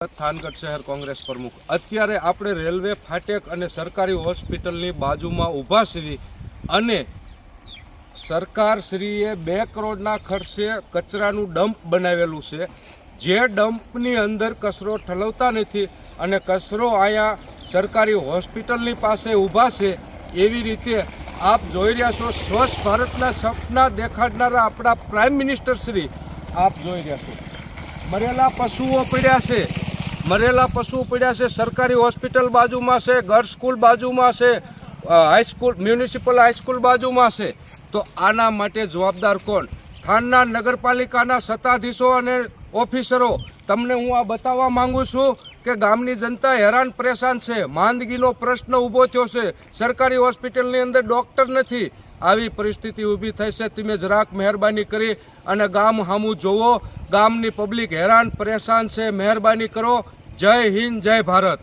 થાનગઢ શહેર કોંગ્રેસ પ્રમુખ. અત્યારે આપણે રેલવે ફાટેક અને સરકારી હોસ્પિટલની બાજુમાં ઊભા છીએ અને સરકારશ્રીએ બે કરોડના ખર્ચે કચરાનું ડમ્પ બનાવેલું છે. જે ડમ્પની અંદર કચરો ઠલવતા નથી અને કચરો અહીંયા સરકારી હોસ્પિટલની પાસે ઊભા છે. એવી રીતે આપ જોઈ રહ્યા છો, સ્વચ્છ ભારતના સપના દેખાડનારા આપણા પ્રાઇમ મિનિસ્ટર શ્રી આપ જોઈ રહ્યા છો. મરેલા પશુઓ પડ્યા છે. મરેલા પશુ પડ્યા છે, સરકારી હોસ્પિટલ બાજુમાં છે ગર્લ્સ સ્કૂલ બાજુમાં છે હાઈસ્કૂલ મ્યુનિસિપલ હાઈસ્કૂલ બાજુમાં છે. તો આના માટે જવાબદાર કોણ? થાનના નગરપાલિકાના સત્તાધીશો અને ઓફિસરો, તમને હું આ બતાવવા માંગુ છું કે ગામની જનતા હેરાન પરેશાન છે, માંદગીનો પ્રશ્ન ઊભો થયો છે. સરકારી હોસ્પિટલની અંદર ડૉક્ટર નથી. આવી પરિસ્થિતિ ઊભી થઈ છે, તમે જરાક મહેરબાની કરી અને ગામ સામું જોવો. ગામની પબ્લિક હેરાન, પરેશાન છે, મહેરબાની કરો. જય હિન્દ જય ભારત.